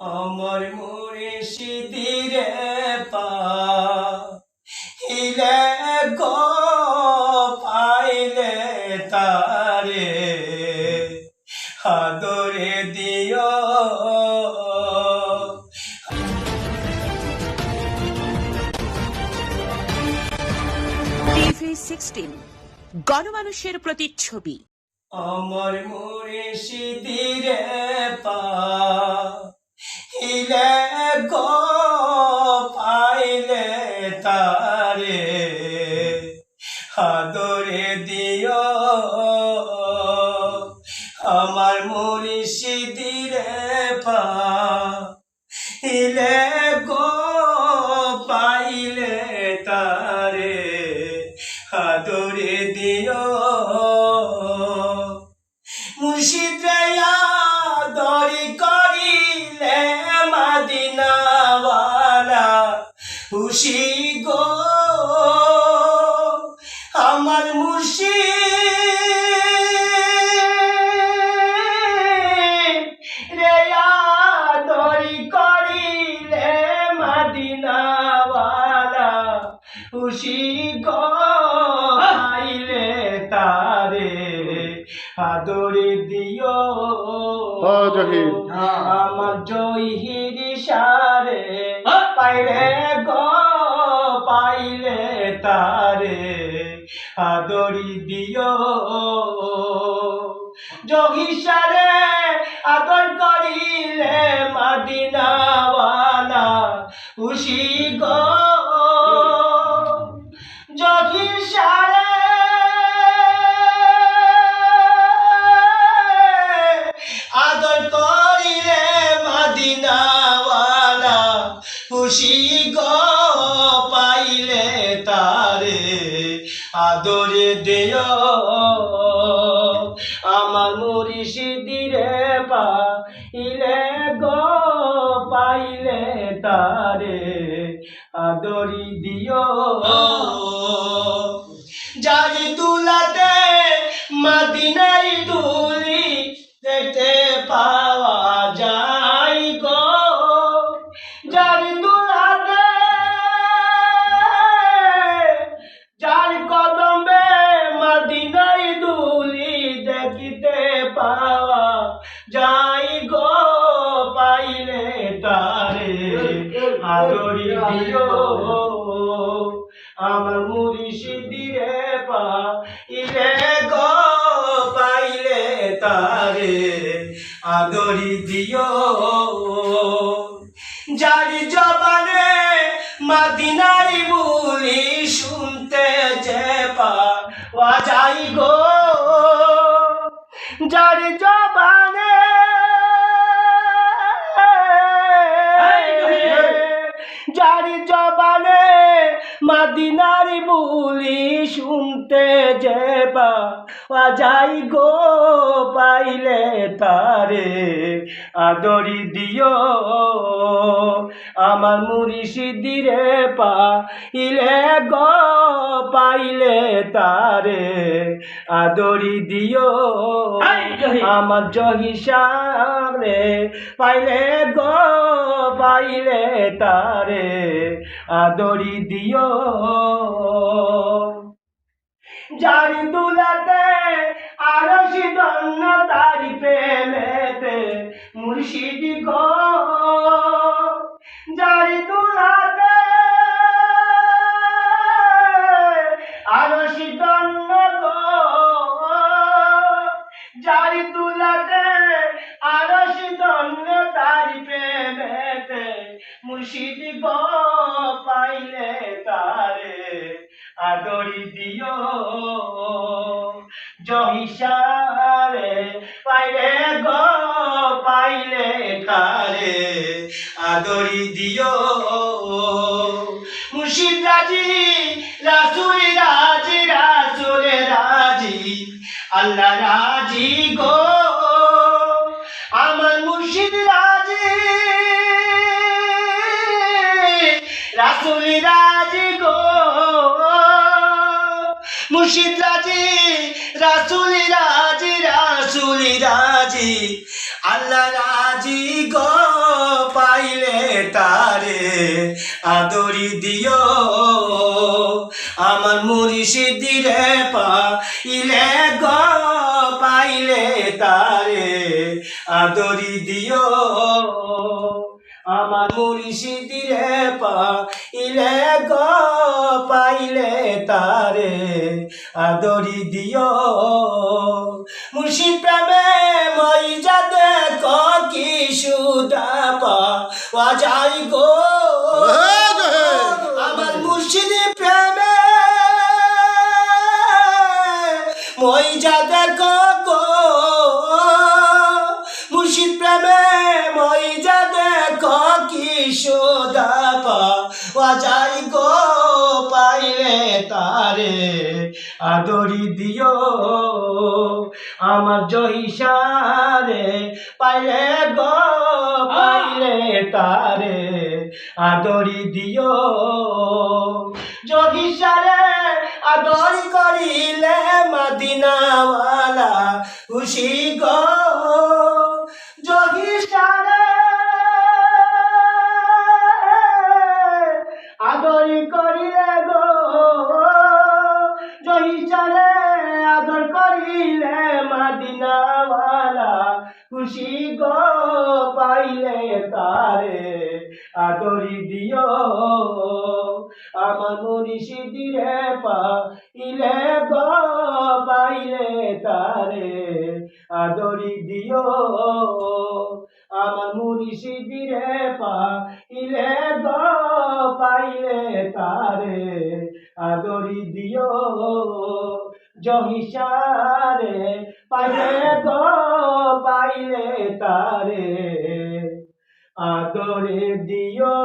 আমার মুর্শিদিরে পা হিলে গো পাইলে তারে আদরে দিও। টিভি সিক্সটিন গণমানুষের প্রতিচ্ছবি। আমার মুর্শিদিরে পা আমার মুর্শিদিরে পা হিলে গো পাইলে তারে আদরে দিও। মুর্শিদয়া দরি করিলে মাদিনাওয়ালা খুশি আদরে দিও। আমার জহির সারে পাইলে গো পাইলে তারে। আদরি দিও। জহিসারে আদর করিলে মাদিনাওয়ালা খুশি গো। জহিসারে আদরে দেয় আমার মুরিশিদিরে পাইলে গো, পাইলে তারে আদরি দিও। জারি তুলাতে মাদিনাই তুলি দেখতে পাওয়া যায় গো। জারি তারে আদরি দিও। আমার মুরিশিদিরে পাইলে গো পাইলে তারে আদরি দিও। যারি জবানে মাদিনারি বুলি শুনতে যে পাওয়া যাই গো। যারি জবানে মাদিনারি বুলি শুনতে যেবা যাই গো পাইলে তারে আদরি দিও। আমার মুরিশিদিরে পাইলে গ পাইলে তারে আদরি দিও। আমার জহিসারে পাইলে গ পাইলে তারে আদরি দিও। যারি দুলাতে আরশি দন্ন তারি প্রেমেতে মুর্শিদি গো, যারি দুলাতে আরশি দন্ন গো, যারি দুলাতে আরশি দন্ন তারি প্রেমেতে মুর্শিদি গো পাইলে তারে আদরি দিও। জহিসারে পাইলে গো পাইলে তারে আদরি দিও। মুর্শিদ রাজি, রাসুল রাজি রাসুল রাজি, আল্লাহ রাজি গো। আমার মুর্শিদ রাজি, রাসুল রাজি গো। মুর্শিদ রাজি, রাসুল রাজি রাসুল রাজি আল্লাহ রাজি গো তারে আদরি দিও। আমার মুর্শিদিরে পাইলে গ পাইলে তারে আদরি দিও। আমার মুর্শিদিরে পাইলে গ পাইলে তারে আদরি দিও। মুর্শিদ প্রেমে মই যাদে কি সুদা পাওয়া যায় গো। আমার মুর্শিদ প্রেমে মই যাদে ক গো। মুর্শিদ প্রেমে মই যাদে ক কি সুদা পাইলে তারে আদরি দিও। আমার জহিসারে, পাইলে গো, পাইলে তারে আদরি দিও। জহিসারে আদরি করিলে মদিনাওয়ালা খুশি গো। মদিনাওয়ালা খুশি গো পাইলে তারে আদরি দিও। আমার মুর্শিদিরে পাইলে গো পাইলে তারে আদরি দিও। আমার মুর্শিদিরে পাইলে গো পাইলে তারে আদরি দিও। জহিসারে পাইলে গো পাইলে তারে। আদরে দিও।